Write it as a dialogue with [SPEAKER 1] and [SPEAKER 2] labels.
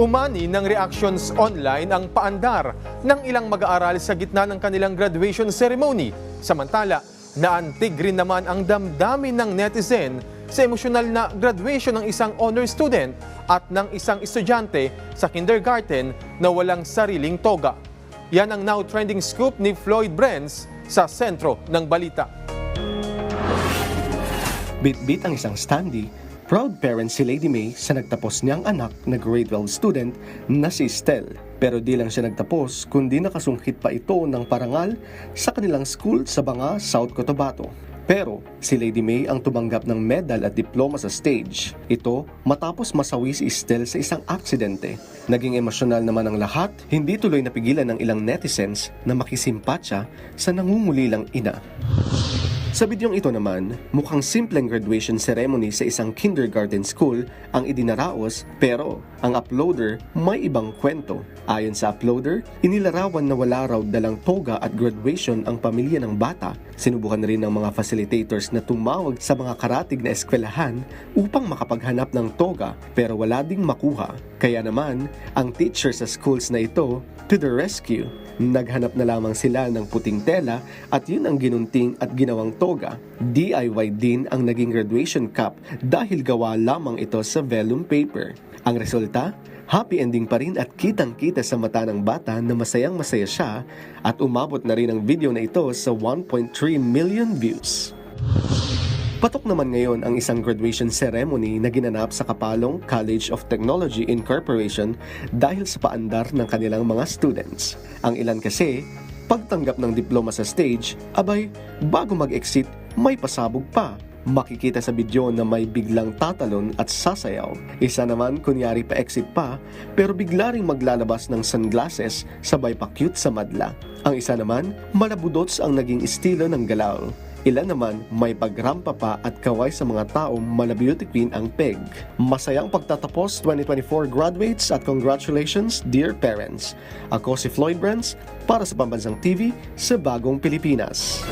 [SPEAKER 1] Umani ng reactions online ang paandar ng ilang mag-aaral sa gitna ng kanilang graduation ceremony. Samantala, naantig rin naman ang damdamin ng netizen sa emosyonal na graduation ng isang honor student at ng isang estudyante sa kindergarten na walang sariling toga. Yan ang now trending scoop ni Floyd Brenz sa sentro ng balita.
[SPEAKER 2] Bit-bit ang isang standee, proud parent si Lady May sa nagtapos niyang anak na grade 12 student na si Estelle. Pero di lang siya nagtapos, kundi nakasungkit pa ito ng parangal sa kanilang school sa Banga, South Cotabato. Pero si Lady May ang tumanggap ng medal at diploma sa stage. Ito matapos masawi si Estelle sa isang aksidente. Naging emosyonal naman ang lahat, hindi tuloy napigilan ng ilang netizens na makisimpatya sa nangungulilang ina. Sa bidyong ito naman, mukhang simpleng graduation ceremony sa isang kindergarten school ang idinaraos pero ang uploader may ibang kwento. Ayon sa uploader, inilarawan na wala raw dalang toga at graduation ang pamilya ng bata. Sinubukan rin ng mga facilitators na tumawag sa mga karatig na eskwelahan upang makapaghanap ng toga pero wala ding makuha. Kaya naman, ang teacher sa schools na ito to the rescue. Naghanap na lamang sila ng puting tela at yun ang ginunting at ginawang toga. DIY din ang naging graduation cup dahil gawa lamang ito sa vellum paper. Ang resulta, happy ending pa rin at kitang-kita sa mata ng bata na masayang masaya siya at umabot na rin ang video na ito sa 1.3 million views. Patok naman ngayon ang isang graduation ceremony na ginanap sa Kapalong College of Technology Incorporation dahil sa paandar ng kanilang mga students. Ang ilan kasi, pagtanggap ng diploma sa stage, abay, bago mag-exit, may pasabog pa. Makikita sa video na may biglang tatalon at sasayaw. Isa naman kunyari pa exit pa, pero bigla ring maglalabas ng sunglasses sabay pa cute sa madla. Ang isa naman, malabudots ang naging estilo ng galaw. Ilan naman may pagrampa pa at kaway sa mga taong mala beauty queen ang peg. Masayang pagtatapos 2024 graduates at congratulations dear parents. Ako si Floyd Brands para sa Pambansang TV sa Bagong Pilipinas.